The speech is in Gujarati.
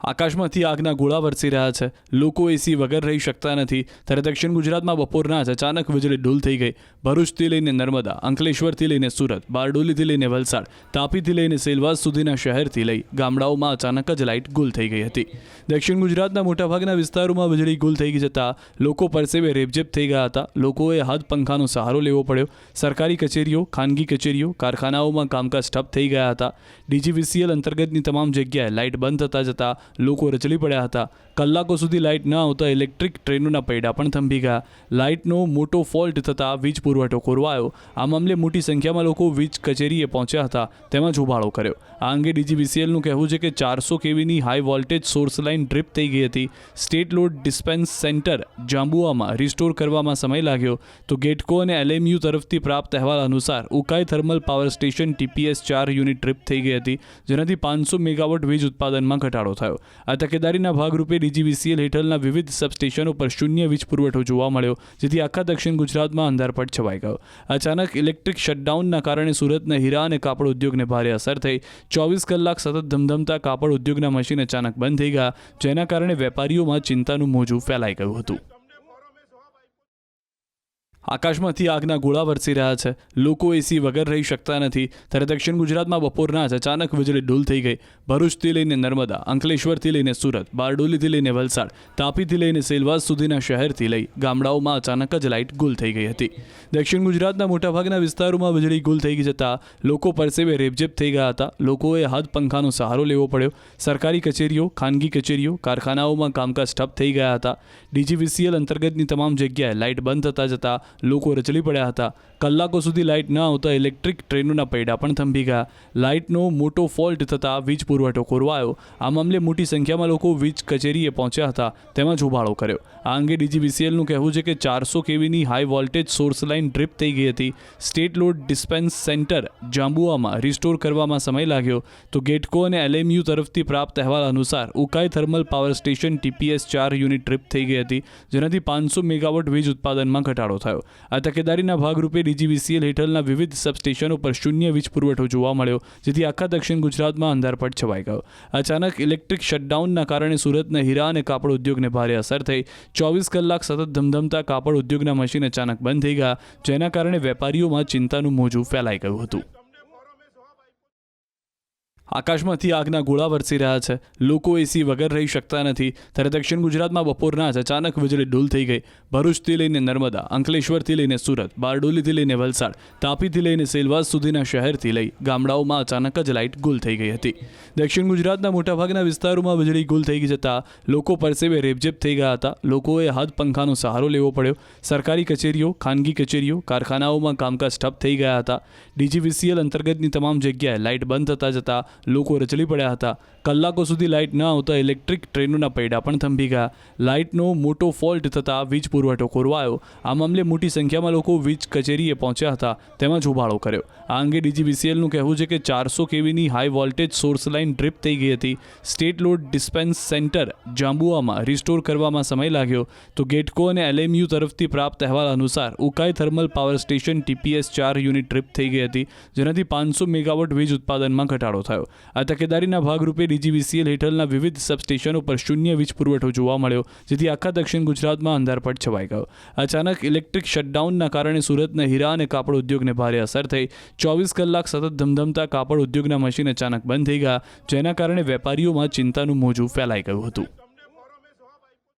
આકાશમાંથી આગના ગોળા વરસી રહ્યા છે. લોકો એસી વગર રહી શકતા નથી. ત્યારે દક્ષિણ ગુજરાતમાં બપોરના જ અચાનક વીજળી ડૂલ થઈ ગઈ. ભરૂચથી લઈને નર્મદા, અંકલેશ્વરથી લઈને સુરત, બારડોલીથી લઈને વલસાડ, તાપીથી લઈને સેલવાસ સુધીના શહેરથી લઈ ગામડાઓમાં અચાનક જ લાઇટ ગુલ થઈ ગઈ હતી. દક્ષિણ ગુજરાતના મોટાભાગના વિસ્તારોમાં વીજળી ગુલ થઈ જતાં લોકો પરસેવે રેબઝેબ થઈ ગયા હતા. લોકોએ હાથ પંખાનો સહારો લેવો પડ્યો. સરકારી કચેરીઓ, ખાનગી કચેરીઓ, કારખાનાઓમાં કામકાજ ઠપ થઈ ગયા હતા. ડીજીવીસીએલ અંતર્ગતની તમામ જગ્યાએ લાઇટ બંધ થતા જતાં લોકો રચલી પડ્યા હતા. કલાકો સુધી લાઇટ ન આવતા ઇલેક્ટ્રિક ટ્રેનોના પૈડા પણ થંભી ગયા. લાઇટનો મોટો ફોલ્ટ થતાં વીજ પુરવઠો ખોરવાયો. આ મામલે મોટી સંખ્યામાં લોકો વીજ કચેરીએ પહોંચ્યા હતા. તેમાં હોબાળો કર્યો. આ અંગે ડીજીવીસીએલનું કહેવું છે કે ચારસો કેવીની high voltage source line trip થઈ ગઈ હતી. સ્ટેટ લોડ ડિસ્પેન્સ સેન્ટર જાંબુઆમાં રિસ્ટોર કરવામાં સમય લાગ્યો. તો ગેટકો અને એલએમયુ તરફથી પ્રાપ્ત અહેવાલ અનુસાર Ukai thermal power station TPS ચાર યુનિટ ટ્રીપ થઈ ગઈ હતી. જેનાથી પાંચસો મેગાવોટ વીજ ઉત્પાદનમાં ઘટાડો થયો. આ તકેદારીના ભાગરૂપે ડીજીવીસીએલ હેઠળના વિવિધ સબસ્ટેશનો પર શૂન્ય વીજ પુરવઠો જોવા મળ્યો, જેથી આખા દક્ષિણ ગુજરાતમાં અંધારપટ છવાઈ ગયો. અચાનક ઇલેક્ટ્રિક શટડાઉનના કારણે સુરતના હીરા અને કાપડ ઉદ્યોગને ભારે અસર થઈ. ચોવીસ કલાક સતત ધમધમતા કાપડ ઉદ્યોગના મશીન અચાનક બંધ થઈ ગયા, જેના કારણે વેપારીઓમાં ચિંતાનું મોજું ફેલાઈ ગયું હતું. આકાશમાંથી આગના ગોળા વરસી રહ્યા છે. લોકો એસી વગર રહી શકતા નથી. ત્યારે દક્ષિણ ગુજરાતમાં બપોરના જ અચાનક વીજળી ડૂલ થઈ ગઈ. ભરૂચથી લઈને નર્મદા, અંકલેશ્વરથી લઈને સુરત, બારડોલીથી લઈને વલસાડ, તાપીથી લઈને સેલવાસ સુધીના શહેરથી લઈ ગામડાઓમાં અચાનક જ લાઇટ ગુલ થઈ ગઈ હતી. દક્ષિણ ગુજરાતના મોટાભાગના વિસ્તારોમાં વીજળી ગુલ થઈ જતાં લોકો પરસેવે રેબઝેબ થઈ ગયા હતા. લોકોએ હાથ પંખાનો સહારો લેવો પડ્યો. સરકારી કચેરીઓ, ખાનગી કચેરીઓ, કારખાનાઓમાં કામકાજ ઠપ થઈ ગયા હતા. ડીજીવીસીએલ અંતર્ગતની તમામ જગ્યાએ લાઇટ બંધ થતા જતાં લોકો રચલી પડ્યા હતા. કલાકો સુધી લાઇટ ન આવતા ઇલેક્ટ્રિક ટ્રેનોના પૈડા પણ થંભી ગયા. લાઇટનો મોટો ફોલ્ટ થતાં વીજ પુરવઠો ખોરવાયો. આ મામલે મોટી સંખ્યામાં લોકો વીજ કચેરીએ પહોંચ્યા હતા. તેમાં જ ઉભાળો કર્યો. આ અંગે ડીજીવીસીએલનું કહેવું છે કે ચારસો કેવીની high voltage source line trip થઈ ગઈ હતી. સ્ટેટ લોડ ડિસ્પેન્સ સેન્ટર જાંબુઆમાં રિસ્ટોર કરવામાં સમય લાગ્યો. તો ગેટકો અને એલએમયુ તરફથી પ્રાપ્ત અહેવાલ અનુસાર Ukai thermal power station TPS ચાર યુનિટ ટ્રીપ થઈ ગઈ હતી, જેનાથી પાંચસો મેગાવોટ વીજ ઉત્પાદનમાં ઘટાડો થયો. આ તકેદારીના ભાગરૂપે ડીજીવીસીએલ હેઠળના વિવિધ સબસ્ટેશનો પર શૂન્ય વીજ પુરવઠો જોવા મળ્યો, જેથી આખા દક્ષિણ ગુજરાતમાં અંધારપટ છવાઈ ગયો. અચાનક ઇલેક્ટ્રિક શટડાઉનના કારણે સુરતના હીરા અને કાપડ ઉદ્યોગને ભારે અસર થઈ. ચોવીસ કલાક સતત ધમધમતા કાપડ ઉદ્યોગના મશીન અચાનક બંધ થઈ ગયા, જેના કારણે વેપારીઓમાં ચિંતાનું મોજું ફેલાઈ ગયું હતું. આકાશમાંથી આગના ગોળા વરસી રહ્યા છે. લોકો એસી વગર રહી શકતા નથી. ત્યારે દક્ષિણ ગુજરાતમાં બપોરના જ અચાનક વીજળી ડૂલ થઈ ગઈ. ભરૂચથી લઈને નર્મદા, અંકલેશ્વરથી લઈને સુરત, બારડોલીથી લઈને વલસાડ, તાપીથી લઈને સેલવાસ સુધીના શહેરથી લઈ ગામડાઓમાં અચાનક જ લાઇટ ગુલ થઈ ગઈ હતી. દક્ષિણ ગુજરાતના મોટાભાગના વિસ્તારોમાં વીજળી ગુલ થઈ જતાં લોકો પરસેવે રેબઝેબ થઈ ગયા હતા. લોકોએ હાથ પંખાનો સહારો લેવો પડ્યો. સરકારી કચેરીઓ, ખાનગી કચેરીઓ, કારખાનાઓમાં કામકાજ ઠપ થઈ ગયા હતા. ડીજીવીસીએલ અંતર્ગતની તમામ જગ્યાએ લાઇટ બંધ થતા જતાં લોકો રચલી પડ્યા હતા. કલાકો સુધી લાઇટ ન આવતા ઇલેક્ટ્રિક ટ્રેનોના પૈડા પણ થંભી ગયા. લાઇટનો મોટો ફોલ્ટ થતાં વીજ પુરવઠો ખોરવાયો. આ મામલે મોટી સંખ્યામાં લોકો વીજ કચેરીએ પહોંચ્યા હતા. તેમાં જ ઉભાળો કર્યો. આ અંગે ડીજીવીસીએલનું કહેવું છે કે ચારસો કેવીની high voltage source line trip થઈ ગઈ હતી. સ્ટેટ લોડ ડિસ્પેન્સ સેન્ટર જાંબુઆમાં રિસ્ટોર કરવામાં સમય લાગ્યો. તો ગેટકો અને એલએમયુ તરફથી પ્રાપ્ત અહેવાલ અનુસાર Ukai thermal power station TPS ચાર યુનિટ ટ્રીપ થઈ ગઈ હતી. જેનાથી પાંચસો મેગાવોટ વીજ ઉત્પાદનમાં ઘટાડો થયો. આ તકેદારીના ભાગરૂપે ડીજીવીસીએલ હેઠળના વિવિધ સબસ્ટેશનો પર શૂન્ય વીજ પુરવઠો જોવા મળ્યો, જેથી આખા દક્ષિણ ગુજરાતમાં અંધારપટ છવાઈ ગયો. અચાનક ઇલેક્ટ્રિક શટડાઉનના કારણે સુરતના હીરા અને કાપડ ઉદ્યોગને ભારે અસર થઈ. ચોવીસ કલાક સતત ધમધમતા કાપડ ઉદ્યોગના મશીન અચાનક બંધ થઈ ગયા, જેના કારણે વેપારીઓમાં ચિંતાનું મોજું ફેલાઈ ગયું હતું.